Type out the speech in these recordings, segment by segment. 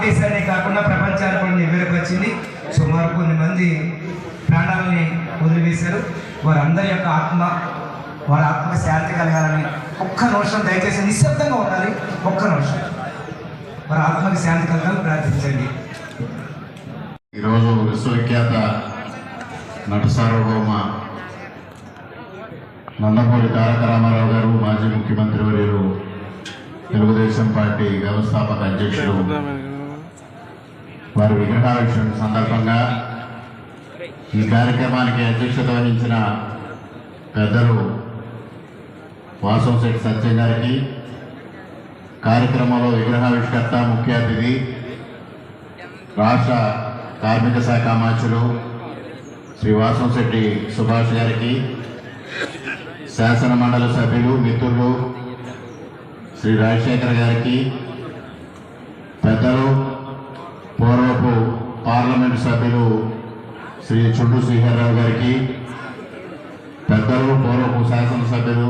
భారతదేశాన్ని కాకుండా ప్రపంచానికి కూడా నివేదిక సుమారు కొన్ని మంది ప్రాణాలని వదిలివేశారు. వారందరి యొక్క ఆత్మ వారి ఆత్మ శాంతి కలగాలని ఒక్క నిమిషం దయచేసి నిశ్శబ్దంగా ఉండాలి. ఒక్క నిమిషం. వారి ఆత్మకి శాంతి కలగాలని ప్రార్థించండి. ఈరోజు విశ్వవిఖ్యాత నట సార్వభౌమ నందమూరి తారక రామారావు గారు మాజీ ముఖ్యమంత్రి వర్యులు తెలుగుదేశం పార్టీ వ్యవస్థాపక అధ్యక్షుడు వారి విగ్రహావిష్కరణ సందర్భంగా ఈ కార్యక్రమానికి అధ్యక్షత వహించిన పెద్దలు వాసంశెట్టి సత్యం గారికి కార్యక్రమంలో విగ్రహావిష్కర్త ముఖ్య అతిథి రాష్ట్ర కార్మిక శాఖ మంత్రులు శ్రీ వాసంశెట్టి సుభాష్ గారికి శాసన మండలి సభ్యులు మిత్రులు శ్రీ రాజశేఖర్ గారికి పెద్దలు పార్లమెంట్ సభ్యులు శ్రీ చుండు శ్రీహర్రావు గారికి పెద్దలు పూర్వపు శాసనసభ్యులు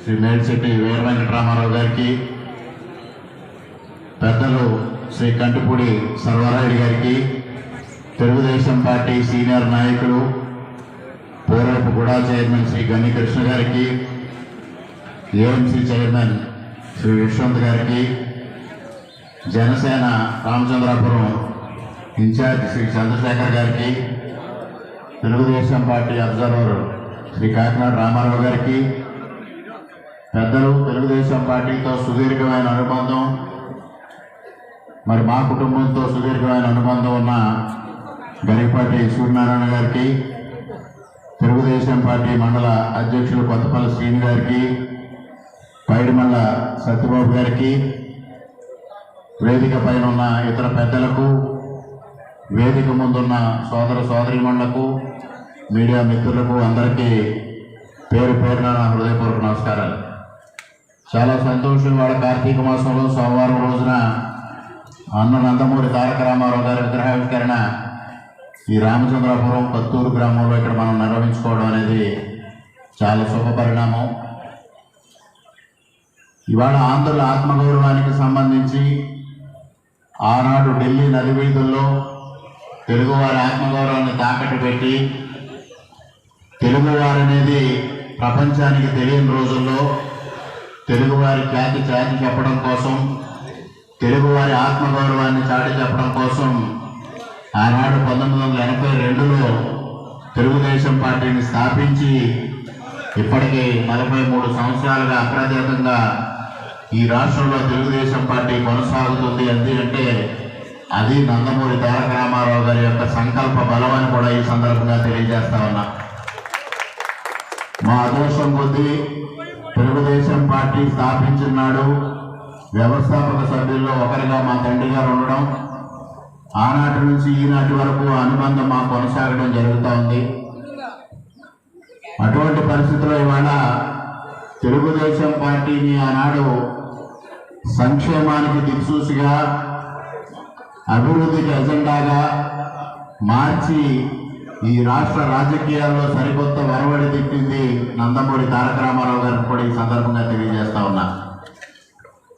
శ్రీ మేడిశెట్టి వీర వెంకటరామారావు గారికి పెద్దలు శ్రీ కంటిపూడి సర్వారాయుడు గారికి తెలుగుదేశం పార్టీ సీనియర్ నాయకులు పూర్వపు గుడా చైర్మన్ శ్రీ గన్నికృష్ణ గారికి AMC chairman Shri Vishwant garu Janasena Ramachandrapuram incharge Shri Chandrasekhar garu Telugu Desam party observer Shri Kakinada Ramarao garu పెద్దలు తెలుగుదేశం పార్టీతో సుదీర్ఘమైన అనుబంధం మరి మా కుటుంబంతో సుదీర్ఘమైన అనుబంధం ఉన్న గరిపాటి సూర్యనారాయణ గారికి తెలుగుదేశం పార్టీ మండల అధ్యక్షులు కొత్తపల్లి శ్రీని గారికి పైడిమల్ల సత్యబాబు గారికి వేదిక పైన ఉన్న ఇతర పెద్దలకు వేదిక ముందున్న సోదర సోదరిమణులకు మీడియా మిత్రులకు అందరికీ పేరు పేరున నా హృదయపూర్వక నమస్కారాలు. చాలా సంతోషం వాళ్ళ కార్తీక మాసంలో సోమవారం రోజున అన్న నందమూరి తారక రామారావు గారి విగ్రహావిష్కరణ ఈ రామచంద్రాపురం కత్తూరు గ్రామంలో ఇక్కడ మనం నిర్వహించుకోవడం అనేది చాలా శుభ పరిణామం. ఇవాళ ఆంధ్రుల ఆత్మగౌరవానికి సంబంధించి ఆనాడు ఢిల్లీ నది వీధుల్లో తెలుగువారి ఆత్మగౌరవాన్ని తాకట్టు పెట్టి తెలుగువారు అనేది ప్రపంచానికి తెలియని రోజుల్లో తెలుగువారి ఖ్యాతి చాటి చెప్పడం కోసం తెలుగువారి ఆత్మగౌరవాన్ని చాటి చెప్పడం కోసం ఆనాడు పంతొమ్మిది వందల ఎనభై రెండులో తెలుగుదేశం పార్టీని స్థాపించి ఇప్పటికీ నలభై మూడు సంవత్సరాలుగా అప్రతిహతంగా ఈ రాష్ట్రంలో తెలుగుదేశం పార్టీ కొనసాగుతుంది. అంది అంటే అది నందమూరి తారక రామారావు యొక్క సంకల్ప బలం అని కూడా ఈ సందర్భంగా తెలియజేస్తా ఉన్నా. మా అదృష్టం కొద్దీ తెలుగుదేశం పార్టీ స్థాపించినాడు వ్యవస్థాపక సభ్యుల్లో ఒకరిగా మా తండ్రి గారు ఉండడం ఆనాటి నుంచి ఈనాటి వరకు అనుబంధం మా కొనసాగడం జరుగుతూ ఉంది. అటువంటి పరిస్థితుల్లో ఇవాళ తెలుగుదేశం పార్టీని ఆనాడు సంక్షేమానికి దిక్సూచిగా అభివృద్ధికి ఎజెండాగా మార్చి ఈ రాష్ట్ర రాజకీయాల్లో సరికొత్త వరవడి తిప్పింది నందమూరి తారక రామారావు గారికి కూడా ఈ సందర్భంగా తెలియజేస్తా ఉన్నా.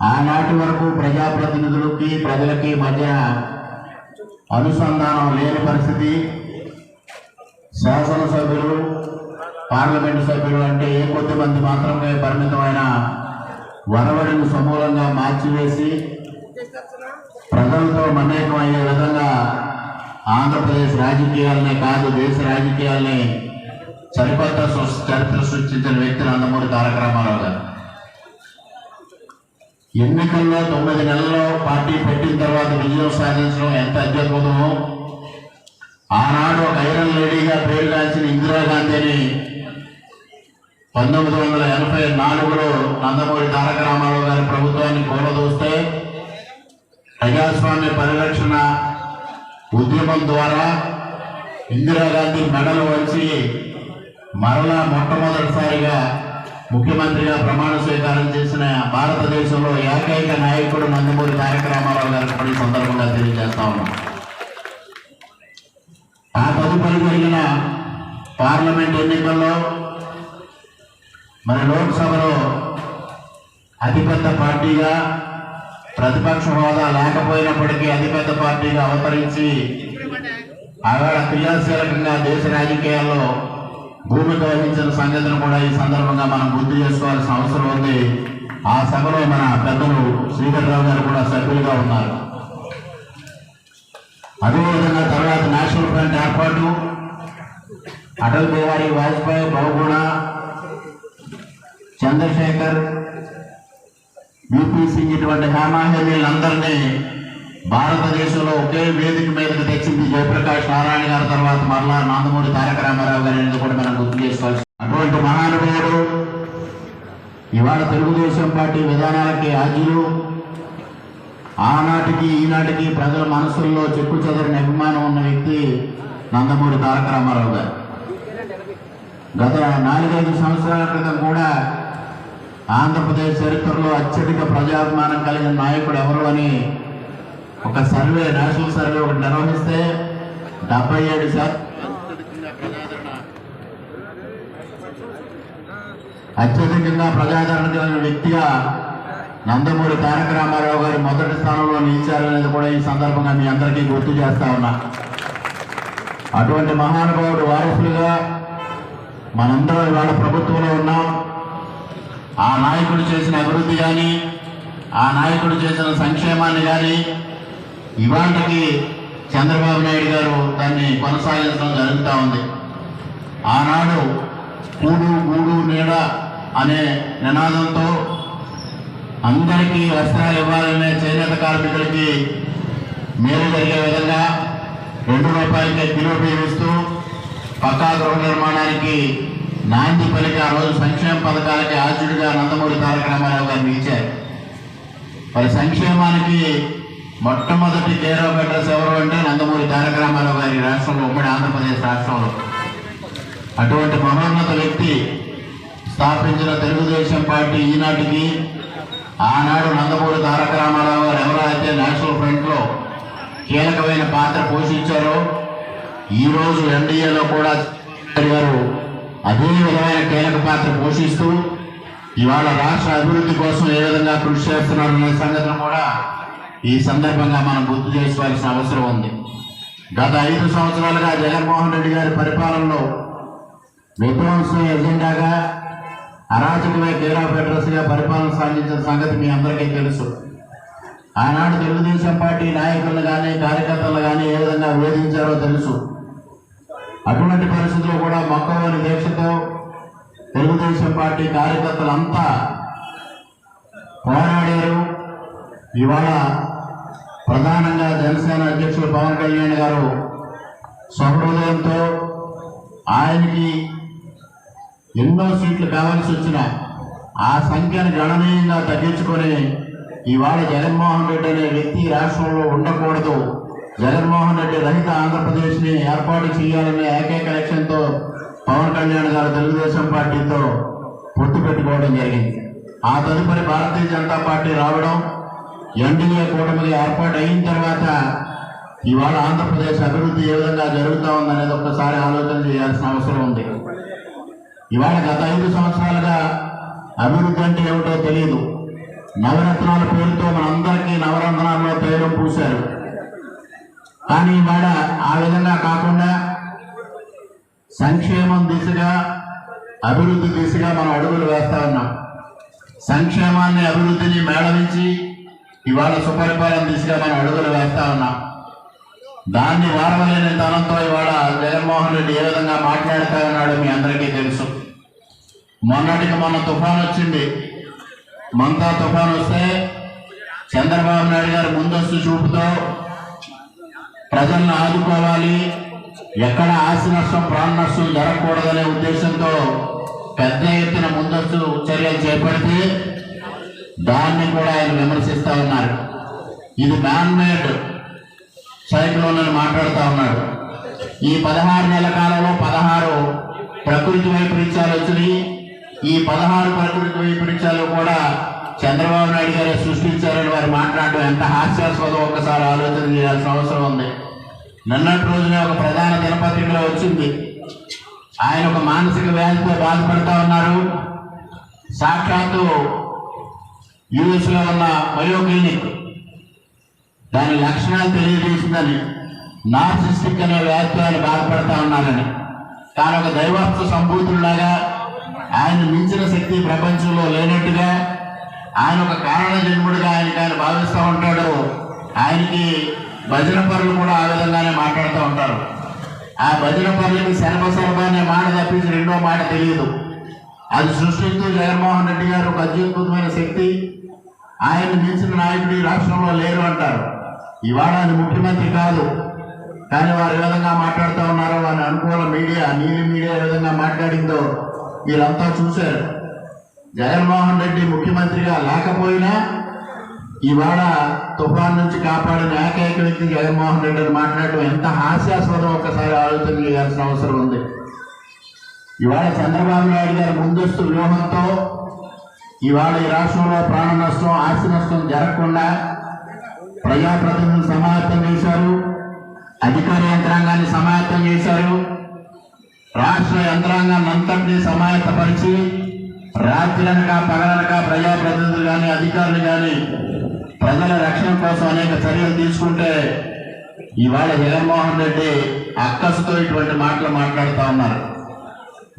ఆనాటి వరకు ప్రజాప్రతినిధులకి ప్రజలకి మధ్య అనుసంధానం లేని పరిస్థితి. శాసనసభ్యులు పార్లమెంటు సభ్యులు అంటే ఏ కొద్ది మంది మాత్రమే పరిమితమైన వరవడిని సమూలంగా మార్చివేసి ప్రజలతో మమేకం అయ్యే విధంగా ఆంధ్రప్రదేశ్ రాజకీయాలనే కాదు దేశ రాజకీయాల్ని సరికొత్త చరిత్ర సృష్టించిన వ్యక్తి నందమూరి తారక రామారావు గారు. ఎన్నికల్లో తొమ్మిది నెలల్లో పార్టీ పెట్టిన తర్వాత విజయం సాధించడం ఎంత అద్భుతమో ఆనాడు ఒక ఐరన్ లేడీగా పేరుగాల్చిన ఇందిరాగాంధీని పంతొమ్మిది వందల ఎనభై నాలుగులో నందమూరి తారక రామారావు గారి ప్రభుత్వాన్ని కూలదోస్తే ప్రజాస్వామ్య పరిరక్షణ ఉద్యమం ద్వారా ఇందిరాగాంధీ మెడలు వచ్చి మరలా మొట్టమొదటిసారిగా ముఖ్యమంత్రిగా ప్రమాణ స్వీకారం చేసిన భారతదేశంలో ఏకైక నాయకుడు నందమూరి తారక రామారావు గారికి ఈ సందర్భంగా తెలియజేస్తా ఉన్నాం. ఆ తదుపరి జరిగిన పార్లమెంట్ ఎన్నికల్లో మరి లోక్సభలో అతిపెద్ద పార్టీగా ప్రతిపక్ష హోదా లేకపోయినప్పటికీ అతిపెద్ద పార్టీగా అవతరించి ఆవేళ క్రియాశీలకంగా దేశ రాజకీయాల్లో భూమిక వహించిన సంగతిని కూడా ఈ సందర్భంగా మనం గుర్తు చేసుకోవాల్సిన అవసరం ఉంది. ఆ సభలో మన పెద్దలు శ్రీధర్రావు గారు కూడా సభ్యులుగా ఉన్నారు. అదేవిధంగా తర్వాత నేషనల్ ఫ్రంట్ ఏర్పాటు అటల్ బిహారీ వాజ్పేయి బహుగుణ చంద్రశేఖర్ యూపీ ఇటువంటి హేమాహేమీలందరినీ భారతదేశంలో ఒకే వేదిక మీదకి తెచ్చింది జయప్రకాష్ నారాయణ గారి తర్వాత మరలా నందమూరి తారక రామారావు గారి అనేది కూడా మనం గుర్తు చేసుకోవాల్సి అటువంటి మహానుభావుడు ఇవాళ తెలుగుదేశం పార్టీ విధానాలకి ఆజ్యులు ఆనాటికి ఈనాటికి ప్రజల మనసుల్లో చెక్కు చెదరని అభిమానం ఉన్న వ్యక్తి నందమూరి తారక రామారావు గారు. గత నాలుగైదు సంవత్సరాల క్రితం కూడా ఆంధ్రప్రదేశ్ చరిత్రలో అత్యధిక ప్రజాభిమానం కలిగిన నాయకుడు ఎవరు అని ఒక సర్వే నేషనల్ సర్వే ఒకటి నిర్వహిస్తే డెబ్బై ఏడు శాతం అత్యధికంగా ప్రజాదరణ కలిగిన వ్యక్తిగా నందమూరి తారక రామారావు గారు మొదటి స్థానంలో నిలిచారనేది కూడా ఈ సందర్భంగా మీ అందరికీ గుర్తు చేస్తా ఉన్నా. అటువంటి మహానుభావుడు వారసులుగా మనందరం ఇవాళ ప్రభుత్వంలో ఉన్నాం. ఆ నాయకుడు చేసిన అభివృద్ధి కానీ ఆ నాయకుడు చేసిన సంక్షేమాన్ని కానీ ఇవాళకి చంద్రబాబు నాయుడు గారు దాన్ని కొనసాగించడం జరుగుతూ ఉంది. ఆనాడు కూడు గూడు నీడ అనే నినాదంతో అందరికీ వస్త్రాలు ఇవ్వాలనే చేనేత కార్మికులకి మేలు జరిగే విధంగా రెండు రూపాయలకే కిలో బియ్యం ఇస్తూ పక్కా గృహ నిర్మాణానికి నాంది పలికి ఆ రోజు సంక్షేమ పథకాలకి ఆద్యుడిగా నందమూరి తారక రామారావు గారిని ఇచ్చారు మరి సంక్షేమానికి మొట్టమొదటి జీరో ఆఫ్ ఎవరు అంటే నందమూరి తారక రామారావు గారి రాష్ట్రంలో ఉమ్మడి ఆంధ్రప్రదేశ్ రాష్ట్రంలో. అటువంటి మహోన్నత వ్యక్తి స్థాపించిన తెలుగుదేశం పార్టీ ఈనాటికి ఆనాడు నందమూరి తారక రామారావు గారు ఎవరైతే నేషనల్ ఫ్రంట్లో కీలకమైన పాత్ర పోషించారో ఈరోజు ఎన్డీఏలో కూడా గారు అదే విధమైన కీలక పాత్ర పోషిస్తూ ఇవాళ రాష్ట్ర అభివృద్ధి కోసం ఏ విధంగా కృషి చేస్తున్నారనే సంగతిని కూడా ఈ సందర్భంగా మనం గుర్తు చేసుకోవాల్సిన అవసరం ఉంది. గత ఐదు సంవత్సరాలుగా జగన్మోహన్ రెడ్డి గారి పరిపాలనలో విధ్వంసం ఎజెండాగా అరాచకమే కేరళ ఫెడరస్గా పరిపాలన సాగించిన సంగతి మీ అందరికీ తెలుసు. ఆనాడు తెలుగుదేశం పార్టీ నాయకులను కానీ కార్యకర్తలు కానీ ఏ విధంగా వేధించారో తెలుసు. అటువంటి పరిస్థితుల్లో కూడా మొక్కలోని దీక్షతో తెలుగుదేశం పార్టీ కార్యకర్తలంతా పోరాడారు. ఇవాళ ప్రధానంగా జనసేన అధ్యక్షులు పవన్ కళ్యాణ్ గారు సహృదయంతో ఆయనకి ఎన్నో సీట్లు కావాల్సి వచ్చిన ఆ సంఖ్యను గణనీయంగా తగ్గించుకొని ఇవాళ జగన్మోహన్ రెడ్డి అనే వ్యక్తి రాష్ట్రంలో ఉండకూడదు. జగన్మోహన్ రెడ్డి రహిత ఆంధ్రప్రదేశ్ని ఏర్పాటు చేయాలనే ఏకైక లక్ష్యంతో పవన్ కళ్యాణ్ గారు తెలుగుదేశం పార్టీతో పొత్తు పెట్టుకోవడం జరిగింది. ఆ తదుపరి భారతీయ జనతా పార్టీ రావడం ఎన్డీఏ కూటమిగా ఏర్పాటు అయిన తర్వాత ఇవాళ ఆంధ్రప్రదేశ్ అభివృద్ధి ఏ విధంగా జరుగుతూ ఉందనేది ఒక్కసారి ఆలోచన చేయాల్సిన అవసరం ఉంది. ఇవాళ గత ఐదు సంవత్సరాలుగా అభివృద్ధి అంటే ఏమిటో తెలియదు నవరత్నాల పేరుతో మనందరికీ నవరత్నాల్లో పేరు పూశారు. కానీ ఇవాళ ఆ విధంగా కాకుండా సంక్షేమం దిశగా అభివృద్ధి దిశగా మనం అడుగులు వేస్తా ఉన్నాం. సంక్షేమాన్ని అభివృద్ధిని మేళవించి ఇవాళ సుపరిపాలన దిశగా మనం అడుగులు వేస్తా ఉన్నాం. దాన్ని వారవలేని తనంతో ఇవాళ జగన్మోహన్ రెడ్డి ఏ విధంగా మాట్లాడుతూ ఉన్నాడో మీ అందరికీ తెలుసు. మొన్నటికి మొన్న తుఫాన్ వచ్చింది. మంతా తుఫాన్ వస్తే చంద్రబాబు నాయుడు గారు ముందస్తు చూపుతో ప్రజలను ఆదుకోవాలి. ఎక్కడ ఆస్తి నష్టం ప్రాణ నష్టం జరగకూడదనే ఉద్దేశంతో పెద్ద ఎత్తున ముందస్తు చర్యలు చేపడితే దాన్ని కూడా ఆయన విమర్శిస్తా ఉన్నారు. ఇది మ్యాన్ మేడ్ సైక్లోన్ అని మాట్లాడుతూ ఉన్నాడు. ఈ పదహారు నెలల కాలంలో పదహారు ప్రకృతి వైపరీత్యాలు వచ్చినాయి. ఈ పదహారు ప్రకృతి వైపరీత్యాలు కూడా చంద్రబాబు నాయుడు గారే సృష్టించారని వారు మాట్లాడడం ఎంత హాస్యాస్పదం? ఒక్కసారి ఆలోచన చేయాల్సిన అవసరం ఉంది. నిన్నటి రోజున ఒక ప్రధాన దినపత్రికలో వచ్చింది. ఆయన ఒక మానసిక వ్యాధితో బాధపడుతూ ఉన్నారు. సాక్షాత్తు యుఎస్లో ఉన్న మయో క్లినిక్. దాని లక్షణాలు తెలియజేసిందని నార్సిస్టిక్ అనే వ్యాధితో ఆయన బాధపడుతూ ఉన్నారని తాను ఒక దైవత్వ సంభూతులాగా ఆయన మించిన శక్తి ప్రపంచంలో లేనట్టుగా ఆయన ఒక కారణ జన్ముడిగా ఆయనకి ఆయన భావిస్తూ ఉంటాడు. ఆయనకి భజన పరులు కూడా ఆ విధంగానే మాట్లాడుతూ ఉంటారు. ఆ భజన పరులకి శరభ అనే మాట తప్పించి రెండో మాట తెలియదు. అది సృష్టిస్తూ జగన్మోహన్ రెడ్డి గారు ఒక అత్యద్భుతమైన శక్తి. ఆయన మించిన నాయకుడు ఈ రాష్ట్రంలో లేరు అంటారు. ఇవాళ ఆయన ముఖ్యమంత్రి కాదు. కానీ వారు ఏ విధంగా మాట్లాడుతూ ఉన్నారో వారి అనుకూల మీడియా నీలి మీడియా ఏ విధంగా మాట్లాడిందో మీరంతా చూశారు. జగన్మోహన్ రెడ్డి ముఖ్యమంత్రిగా లేకపోయినా ఇవాళ తుఫాన్ నుంచి కాపాడిన ఏకైక వ్యక్తి జగన్మోహన్ రెడ్డి అని మాట్లాడటం ఎంత హాస్యాస్పదం ఒక్కసారి ఆలోచన చేయాల్సిన అవసరం ఉంది. ఇవాళ చంద్రబాబు నాయుడు గారి ముందస్తు వ్యూహంతో ఇవాళ ఈ రాష్ట్రంలో ప్రాణ నష్టం ఆస్తి నష్టం జరగకుండా ప్రజాప్రతినిధులు సమాయత్తం చేశారు. అధికార యంత్రాంగాన్ని సమాయత్తం చేశారు. రాష్ట్ర యంత్రాంగాన్ని అంతటినీ సమాయత్తపరిచి రాత్రులనక పగలనక ప్రజాప్రతినిధులు కానీ అధికారులు కానీ ప్రజల రక్షణ కోసం అనేక చర్యలు తీసుకుంటే ఇవాళ జగన్మోహన్ రెడ్డి అక్కసుతో ఇటువంటి మాటలు మాట్లాడుతూ ఉన్నారు.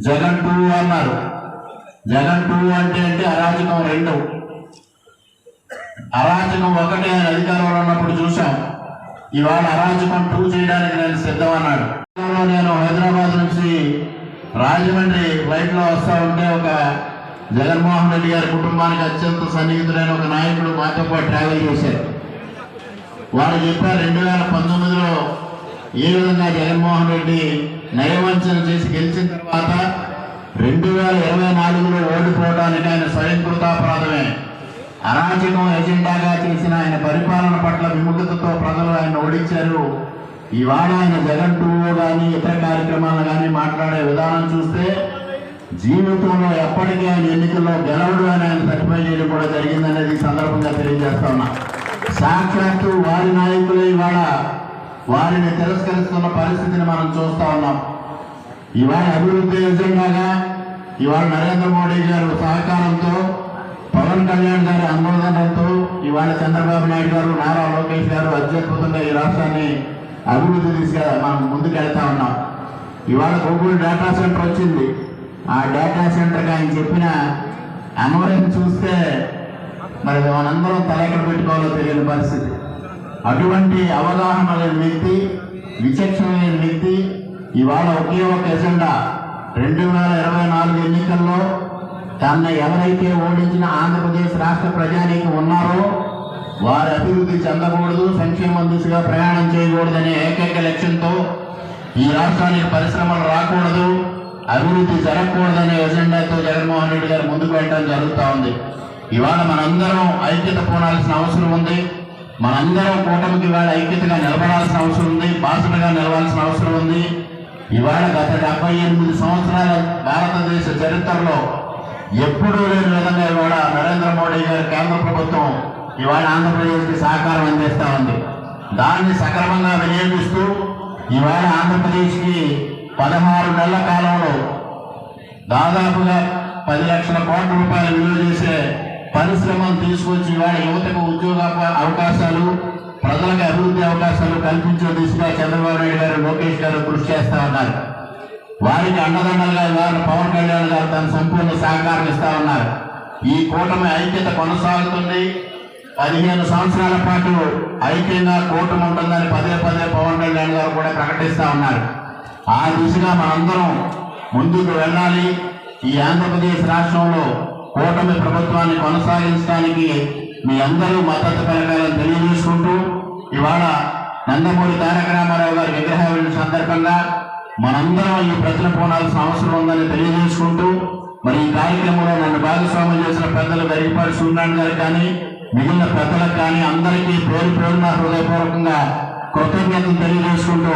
జగన్ టూ అన్నారు. జగన్ టూ అంటే అంటే అరాజకం రెండు. అరాజకం ఒకటి ఆయన అధికారంలో ఉన్నప్పుడు చూశాం. ఇవాళ అరాజకం టూ చేయడానికి నేను సిద్ధం అన్నాడు నేను హైదరాబాద్ నుంచి రాజమండ్రి ఫ్లైట్లో వస్తూ ఉంటే ఒక జగన్మోహన్ రెడ్డి గారి కుటుంబానికి అత్యంత సన్నిహితుడైన ఒక నాయకుడు మాతో పాటు ట్రావెల్ చేశారు. వాళ్ళు చెప్పారు రెండు వేల పంతొమ్మిదిలో ఏ విధంగా జగన్మోహన్ రెడ్డి నయవంచన చేసి గెలిచిన తర్వాత రెండు వేల ఇరవై నాలుగులో ఓడిపోవడానికి ఆయన స్వయంకృతాపరాధమే అరాచకం ఎజెండాగా చేసిన ఆయన పరిపాలన పట్ల విముఖతతో ప్రజలు ఆయన ఓడించారు. ఇవాళ ఆయన జగన్ టూ కానీ ఇతర కార్యక్రమాలు కానీ మాట్లాడే విధానం చూస్తే జీవితంలో ఎప్పటికీ ఆయన ఎన్నికల్లో గెలవడు అని ఆయన సర్టిఫై చేయడం కూడా జరిగిందనేది ఈ సందర్భంగా తెలియజేస్తా ఉన్నా. సాక్షాత్తు వారి నాయకులే ఇవాళ వారిని తిరస్కరిస్తున్న పరిస్థితిని మనం చూస్తా ఉన్నాం. ఇవాళ అభివృద్ధి ఎజెండాగా ఇవాళ నరేంద్ర మోడీ గారు సహకారంతో పవన్ కళ్యాణ్ గారి అనుమోదనంతో ఇవాళ చంద్రబాబు నాయుడు గారు నారా లోకేష్ గారు అత్యద్భుతంగా ఈ రాష్ట్రాన్ని అభివృద్ధి తీసుకెళ్ళ మనం ముందుకెళ్తా ఉన్నాం. ఇవాళ గూగుల్ డేటా సెంటర్ వచ్చింది. ఆ డేటా సెంటర్కి ఆయన చెప్పిన అన్వయం చూస్తే మరి మనందరం తలెక్కడ పెట్టుకోవాలో తెలియని పరిస్థితి. అటువంటి అవగాహన లేని వ్యక్తి విచక్షణ లేని వ్యక్తి ఇవాళ ఒకే ఒక ఎజెండా. రెండు వేల ఇరవై నాలుగు ఎన్నికల్లో తన ఎవరైతే ఓడించిన ఆంధ్రప్రదేశ్ రాష్ట్ర ప్రజానీకం ఉన్నారో వారు అభివృద్ధి చెందకూడదు సంక్షేమం దిశగా ప్రయాణం చేయకూడదనే ఏకైక లక్ష్యంతో ఈ రాష్ట్రానికి పరిశ్రమలు రాకూడదు. అభివృద్ధి జరగకూడదనే ఎజెండాతో జగన్మోహన్ రెడ్డి గారు ముందుకు వెళ్ళడం జరుగుతూ ఉంది. ఇవాళ మనందరం ఐక్యత పోనాల్సిన అవసరం ఉంది. మనందరం కూటమికి ఇవాళ ఐక్యతగా నిలబడాల్సిన అవసరం ఉంది. బాసటగా నిలవాల్సిన అవసరం ఉంది. ఇవాళ గత డెబ్బై ఎనిమిది సంవత్సరాల భారతదేశ చరిత్రలో ఎప్పుడూ లేని విధంగా ఇవాళ నరేంద్ర మోడీ గారి కేంద్ర ప్రభుత్వం ఇవాళ ఆంధ్రప్రదేశ్కి సహకారం అందిస్తూ ఉంది. దాన్ని సక్రమంగా వినియోగిస్తూ ఇవాళ ఆంధ్రప్రదేశ్కి పదహారు నెలల కాలంలో దాదాపుగా పది లక్షల కోట్ల రూపాయలు విలువ చేసే పరిశ్రమలు తీసుకొచ్చి ఇవాళ యువతకు ఉద్యోగ అవకాశాలు ప్రజలకు అభివృద్ధి అవకాశాలు కల్పించే దిశగా చంద్రబాబు నాయుడు గారు లోకేష్ గారు కృషి చేస్తా ఉన్నారు. వారికి అండదండలుగా ఇవాళ పవన్ కళ్యాణ్ గారు తన సంపూర్ణ సహకారం ఇస్తా ఉన్నారు. ఈ కూటమి ఐక్యత కొనసాగుతుంది. పదిహేను సంవత్సరాల పాటు ఐక్యంగా కూటమి ఉంటుందని పదే పదే పవన్ కళ్యాణ్ గారు కూడా ప్రకటిస్తా ఉన్నారు. ఆ దిశగా మనందరం ముందుకు వెళ్ళాలి. ఈ ఆంధ్రప్రదేశ్ రాష్ట్రంలో కూటమి ప్రభుత్వాన్ని కొనసాగించడానికి మీ అందరూ మద్దతు పలకాలని తెలియజేసుకుంటూ ఇవాళ నందమూరి తారక రామారావు గారి విగ్రహావిన సందర్భంగా మనందరం ఈ ప్రశ్న పోనాల్సిన అవసరం ఉందని తెలియజేసుకుంటూ మరి ఈ కార్యక్రమంలో నన్ను భాగస్వామ్యం చేసిన పెద్దలు గరిపాటి సూర్యనారాయణ గారు కానీ మిగిలిన పెద్దలకు కానీ అందరికీ పేరు పేరున హృదయపూర్వకంగా కృతజ్ఞతలు తెలియజేసుకుంటూ